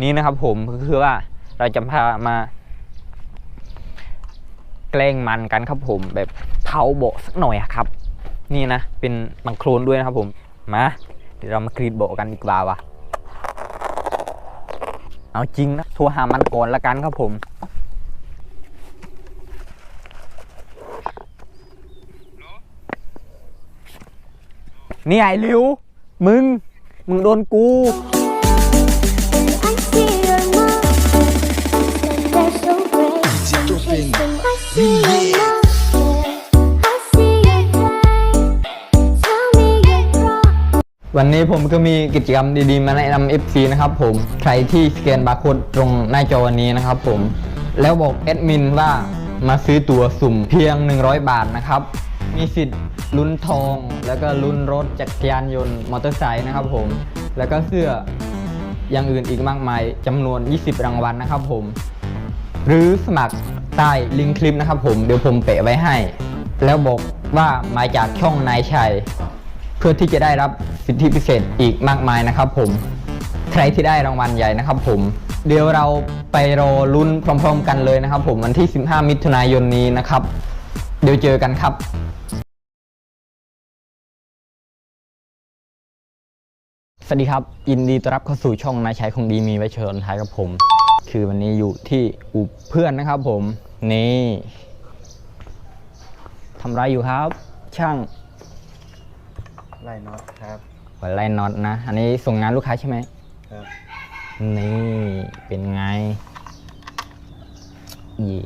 นี้นะครับผมก็คือว่าเราจะพามา แกล้งมันกันครับผมแบบเผาโบสักหน่อยครับ นี่นะ เป็นบังโคลนด้วยนะครับผมมาเดี๋ยวเรามากรีดโบกันดีกว่าวะเอาจริงนะโทัวหามันก่อนละกันครับผมนี่ไอ้ลิว มึง มึงโดนกู your problem. วันนี้ผมก็มีกิจกรรมดีๆ มาแนะนำ FC นะครับผม ใครที่สแกนบาร์โค้ดตรงหน้าจอวันนี้นะครับผม แล้วบอกแอดมินว่ามาซื้อตั๋วสุ่มเพียง 100 บาทนะครับ มีสิทธิ์ลุ้นทอง แล้วก็ลุ้นรถจักรยานยนต์มอเตอร์ไซค์นะครับผม แล้วก็เสื้ออย่างอื่นอีกมากมายจำนวน 20 รางวัลนะครับผม หรือสมัคร ใต้ลิงก์คลิปนะครับผมเดี๋ยวผมเปะไว้ให้ แล้วบอกว่ามาจากช่องนายชัย เพื่อที่จะได้รับสิทธิพิเศษอีกมากมายนะครับผมใครที่ได้รางวัลใหญ่นะครับผมเดี๋ยวเราไปรอลุ้นพร้อม ๆ กันเลยนะครับ ผมวันที่ 15 มิถุนายนนี้นะครับ เดี๋ยวเจอกันครับสวัสดีครับยินดีต้อนรับเข้าสู่ช่องนายชัยคงดีมีไว้เชิญท้ายกับผม คือวันนี้อยู่ที่อู่เพื่อนนะครับผมนี่ทำไรอยู่ครับ ช่างไล่น็อตครับหัวไล่น็อตนะ อันนี้ส่งงานลูกค้าใช่ไหมครับนี่เป็นไง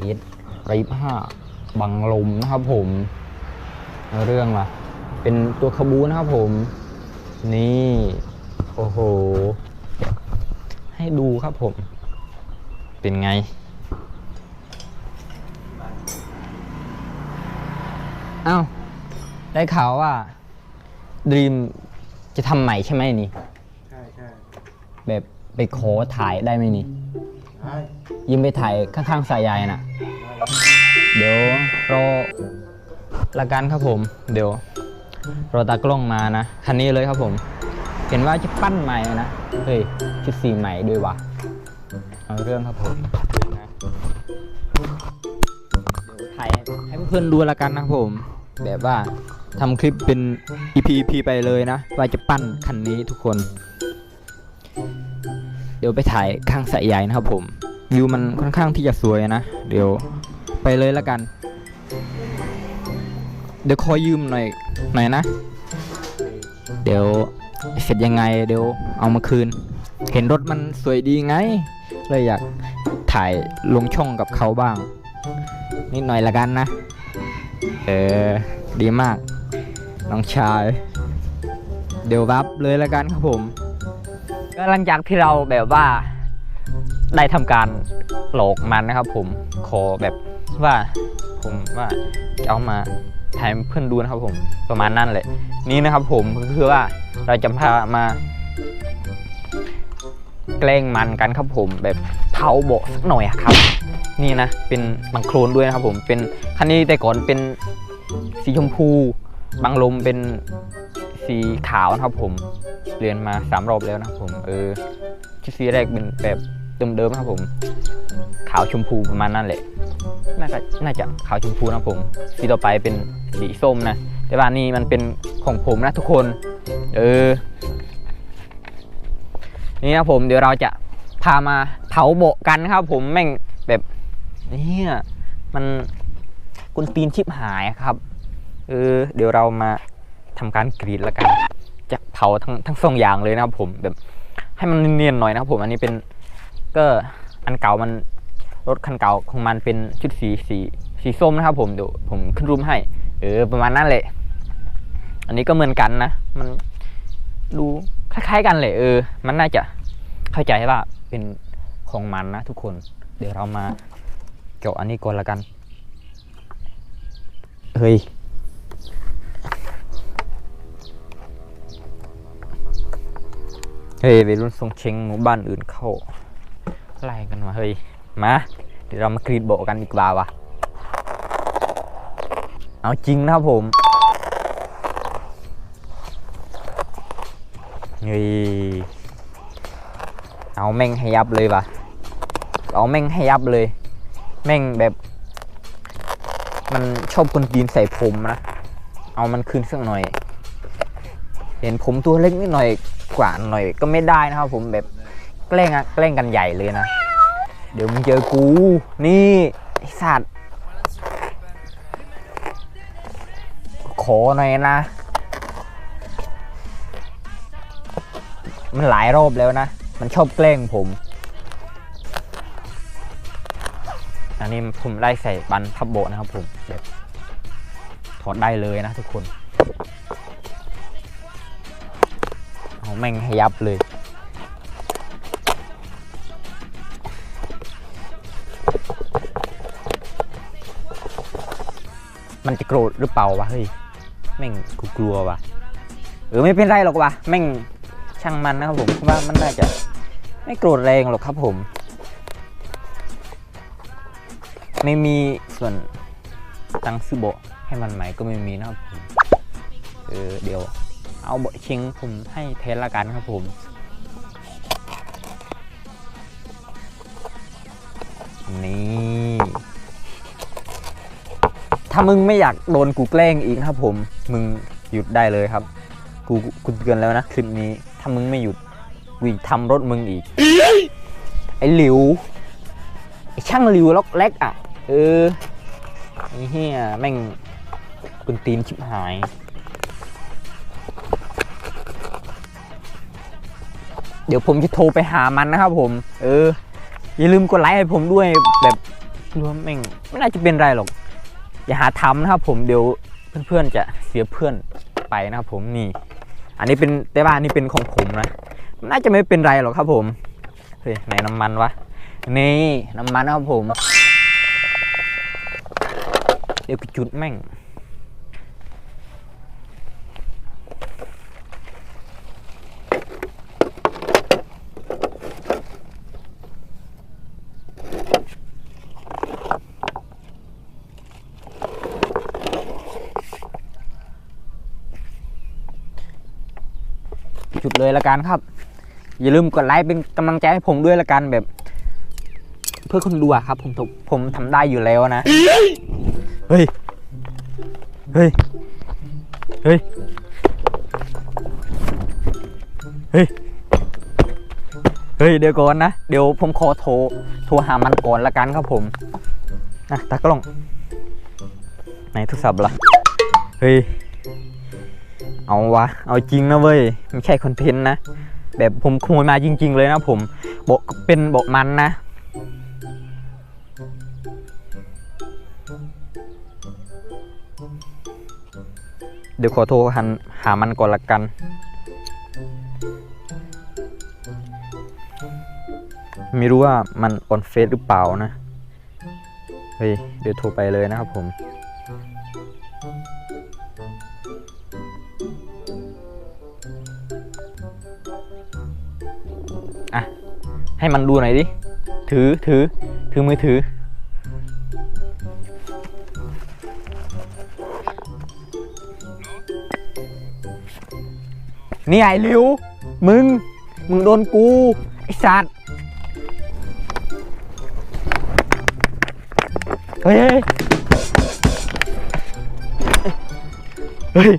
เย็ดไรผ้าบังลมนะครับผมเอาเรื่องว่ะเป็นตัวขบูนะครับผม นี่ โอ้โห ให้ดูครับผม เป็นไงอ้าวได้ข่าวว่าดีมจะทำใหม่ใช่ไหมนี่ ใช่ใช่แบบไปขอถ่ายได้ไหมนี่ได้ยิ้มไปถ่ายข้างๆสายยายน่ะ เดี๋ยวรอละกันครับผม เดี๋ยวรอตากล้องมานะ คันนี้เลยครับผม เห็นว่าจะปั้นใหม่นะ เฮ้ยชุดสีใหม่ด้วยวะ เอาเรื่องครับผมเดี๋ยวถ่ายให้เพื่อนๆดูละกันนะครับผม แบบว่าทำคลิปเป็น EP EP ไปเลยนะ ว่าจะปั้นคันนี้ทุกคน เดี๋ยวไปถ่ายข้างสายใหญ่นะครับผมวิวมันค่อนข้างที่จะสวยนะ เดี๋ยวไปเลยละกัน เดี๋ยวขอยืมหน่อยหน่อยนะ เดี๋ยวเสร็จยังไงเดี๋ยวเอามาคืน เห็นรถมันสวยดีไง เลยอยากถ่ายลงช่องกับเขาบ้าง นิดหน่อยละกันนะ เออ ดีมาก น้องชาย เดี๋ยวรับเลยละกันครับผมก็หลังจากที่เราแบบว่า ได้ทำการหลอกมันนะครับผมขอแบบว่าผมว่าจะเอามาถ่ายเพื่อนดูนะครับผมประมาณนั้นเลย นี่นะครับผมก็คือว่าเราจะพามา แกล้งมันกันครับผมแบบเผาโบสักหน่อยครับ นี่นะเป็นบังโคลนด้วยนะครับผมเป็นคันนี้แต่ก่อนเป็นสีชมพูบางลมเป็นสีขาวนะครับผมเรียนมาสามรอบแล้วนะครับผมเออชุดสีแรกเป็นแบบเดิมๆครับผม ขาวชมพูประมาณนั้นแหละน่าจะน่าจะขาวชมพูนะครับผมสีต่อไปเป็นสีส้มนะ แต่ว่านี่มันเป็นของผมนะทุกคน เออ นี่นะผมเดี๋ยวเราจะพามาเผาโบะกันครับ ผมแม่งแบบเนี่ยมันกุนตีนชิบหายครับเออเดี๋ยวเรามาทำการกรีดแล้วกัน จะเผาทั้งทั้งสองอย่างเลยนะครับผมแบบให้มันเนียนๆหน่อยนะครับผมอันนี้เป็นก็อันเก่ามันรถคันเก่าของมันเป็นชุดสีสีสีส้มนะครับ ผมเดี๋ยวผมขึ้นรูปให้ เออประมาณนั้นแหละ อันนี้ก็เหมือนกันนะ มันดู คล้ายๆกันเลยเออ มันน่าจะเข้าใจว่าเป็นของมันนะทุกคน เดี๋ยวเรามาเกี่ยวอันนี้ก่อนละกัน เฮ้ย เฮ้ยไปรุ่นทรงเชงหมู่บ้านอื่นเข้าไล่กันมาเฮ้ย มา เดี๋ยวเรามากรีดโบกันดีกว่าวะเอาจริงนะครับผม เฮ้ยเอาแม่งให้ยับเลยว่ะ เอาแม่งให้ยับเลย แม่งแบบ มันชอบคนตีนใส่ผมนะ เอามันคืนสักหน่อย เห็นผมตัวเล็กนิดหน่อยกว่าหน่อยก็ไม่ได้นะครับผมแบบแกล้งอะแกล้งกันใหญ่เลยนะ เดี๋ยวมึงเจอกู นี่ไอสัตว์ขอหน่อยนะ มันหลายรอบแล้วนะ มันชอบแกล้งผม อันนี้ผมได้ใส่บันพับโบนะครับผมแบบถอดได้เลยนะทุกคนเอาแม่งให้ยับเลยมันจะโกรธหรือเปล่าวะเฮ้ยแม่งกูกลัววะเออไม่เป็นไรหรอกวะแม่ง ช่างมันนะครับผมเพราะว่ามันน่าจะไม่โกรธแรงหรอกครับผม ไม่มีส่วนตังซื้อโบะให้มันใหม่ก็ไม่มีนะครับผมเออเดี๋ยวเอาเบะเชงผมให้เทสละกันครับผมนี่ถ้ามึงไม่อยากโดนกูแกล้งอีกนะครับผม มึงหยุดได้เลยครับ กูกูเตือนแล้วนะคลิปนี้ามึงไม่หยุดกูอีกทำรถมึงอีก ไอ้หลิว ไอ้ช่างหลิวล็อกเล็กอะ เออไอ้เฮียแม่งกุนตีนชิบหาย เดี๋ยวผมจะโทรไปหามันนะครับผม เออ อย่าลืมกดไลค์ให้ผมด้วยแบบรวมแม่งไม่น่าจะเป็นไรหรอก อย่าหาทำนะครับผมเดี๋ยวเพื่อนๆจะเสียเพื่อนไปนะครับผมนี่ อันนี้เป็นแต่ว่านนี่เป็นของผมนะน่าจะไม่เป็นไรหรอกครับผมเฮ้ยไหนน้ำมันวะนี่น้ำมันครับผมเดี๋ยวไปจุดแม่ง จุดเลยละกันครับ อย่าลืมกดไลค์เป็นกำลังใจให้ผมด้วยละกันแบบ เพื่อคนดูอะครับ ผมถูกผมทำได้อยู่แล้วนะ เฮ้ย เฮ้ย เฮ้ย เฮ้ย เฮ้ย เดี๋ยวก่อนนะ เดี๋ยวผมขอโทรโทรหามันก่อนละกันครับผมนะตากล้องไหนโทรศัพท์ล่ะเฮ้ย เอาวะ เอาจริงนะเว้ยไม่ใช่คอนเทนต์นะ แบบผมขโมยมาจริง ๆ เลยนะผมบอกเป็นบอกมันนะ เดี๋ยวขอโทรหันหามันก่อนละกัน ไม่รู้ว่ามันออนเฟซหรือเปล่านะ เฮ้ย เดี๋ยวโทรไปเลยนะครับผม ให้มันดูหน่อยดิ ถือ ถือ ถือมือถือ นี่ไอ้ลิว มึง มึงโดนกู ไอ้สัตว์ เฮ้ย เฮ้ยเฮ้ย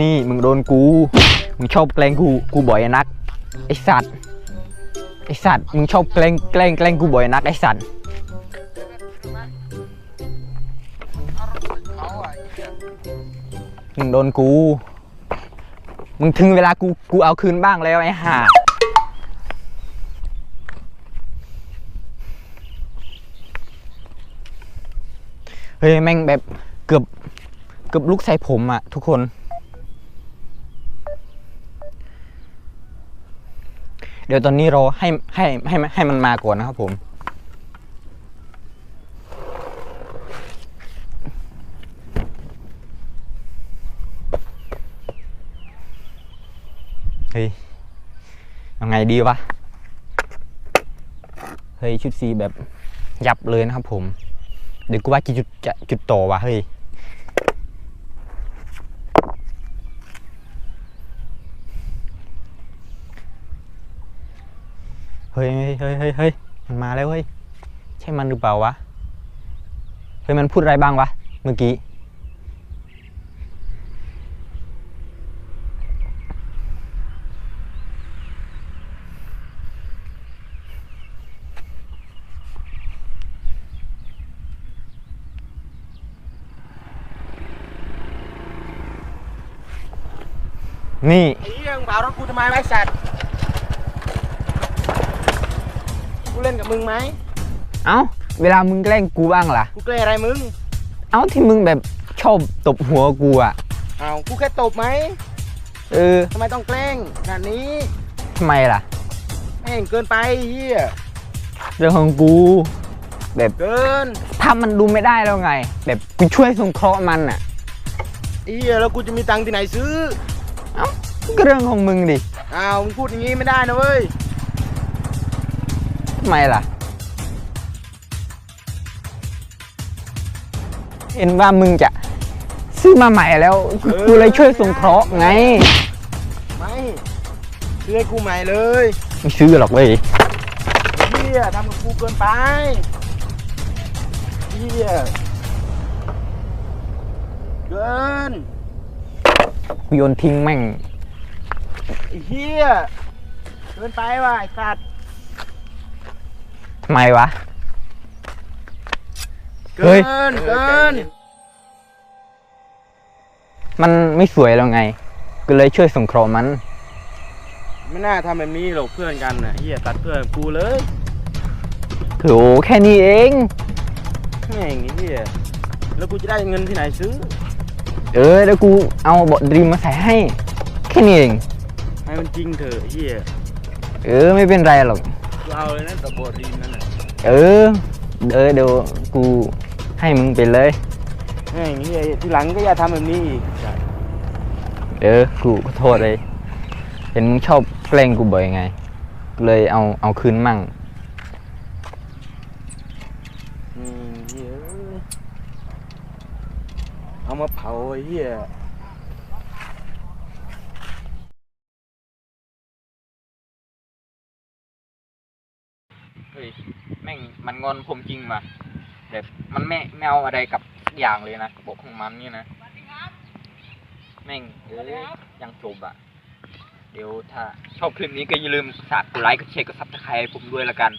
นี่มึงโดนกู มึงชอบแกล้งกู กูบ่อยนัก ไอสัตว์ ไอสัตว์ มึงชอบแกล้งแกล้งแกล้งกูบ่อยนักไอสัตว์ มึงโดนกู มึงถึงเวลากูกูเอาคืนบ้างแล้วไอ้ห่า เฮ้ยแม่งแบบเกือบเกือบลุกใส่ผมอะทุกคน เดี๋ยวตอนนี้เราให้ให้ให้ให้มันมาก่อนนะครับผมเฮ้ยยังไงดีวะเฮ้ยชุดสีแบบยับเลยนะครับผม เดี๋ยวกูว่าจะจุดจะจุดต่อวะเฮ้ย เฮ้ยเฮ้ยเฮ้ยเฮ้ยมันมาแล้วเฮ้ยใช่มันหรือเปล่าวะเฮ้ยมันพูดอะไรบ้างวะเมื่อกี้นี่ไอ้เหี้ยมึงเผารถกูทำไมไว้สัตว์ กูเล่นกับมึงไหมเอ้า เวลามึงแกล้งกูบ้างล่ะ กูเกล้อะไรมึง เอ้าที่มึงแบบชอบตบหัวกูอะเอากูแค่ตบไหมเออทำไมต้องแกล้งขนาดนี้ทำไมล่ะ แม่งเกินไปไอ้เหี้ยเรื่องของกู แบบเกินถ้ามันดูไม่ได้แล้วไง แบบกูช่วยสงเคราะห์มันอะไอ้เหี้ยแล้วกูจะมีตังค์ที่ไหนซื้อ เอ้าก็เรื่องของมึงดิ อ้าวมึงพูดอย่างงี้ไม่ได้นะเว้ยทำไมล่ะ เห็นว่ามึงจะซื้อมาใหม่แล้ว กูเลยช่วยสงเคราะห์ไง ไม่ซื้อให้กูใหม่เลยไม่ซื้อหรอกเว้ยเฮียทำกับกูเกินไปเฮียเกินกูโยนทิ้งแม่งไอ้เฮียเกินไปว่ะไอ้สัตว์ ทำไมวะเกิเฮ้ย นเกินมันไม่สวยแล้วไง ก็เลยช่วยสงเคราะห์มัน ไม่น่าทำแบบนี้หรอกเพื่อนกันน่ะเฮียตัดเพื่อนกูเลยโถแค่นี้เอง แม่งไอ้เฮียแล้วกูจะได้เงินที่ไหนซื้อ เออแล้วกูเอาบอดดรีมมาใส่ให้ แค่นี้เอง ให้มันจริงเถอะไอ้เฮียเออไม่เป็นไรหรอกกู เอาเลยนะกับบอดีนนั่นน่ะเออเออเดี๋ยวกูให้มึงไปเลยแม่งไอ้เฮียทีหลังก็อย่าทำแบบนี้อีกเออกูขอโทษเลยเห็นมึงชอบแกล้งกูบ่อยไง เลยเอาเอาคืนมั่งอืมเฮียเอามาเผาไอ้เฮีย เฮ้ยแม่ งมันงอนผมจริงว่ะแบบมันไม่ไม่เอาอะไรกับอย่างเลยนะบกของมันนี่นะแม่งเอ้ยยังจบอะ เดี๋ยวถ้าชอบคลิปนี้ก็อย่าลืมฝากกดไลค์กดแชร์กดซับสไครต์ให้ผมด้วยละกัน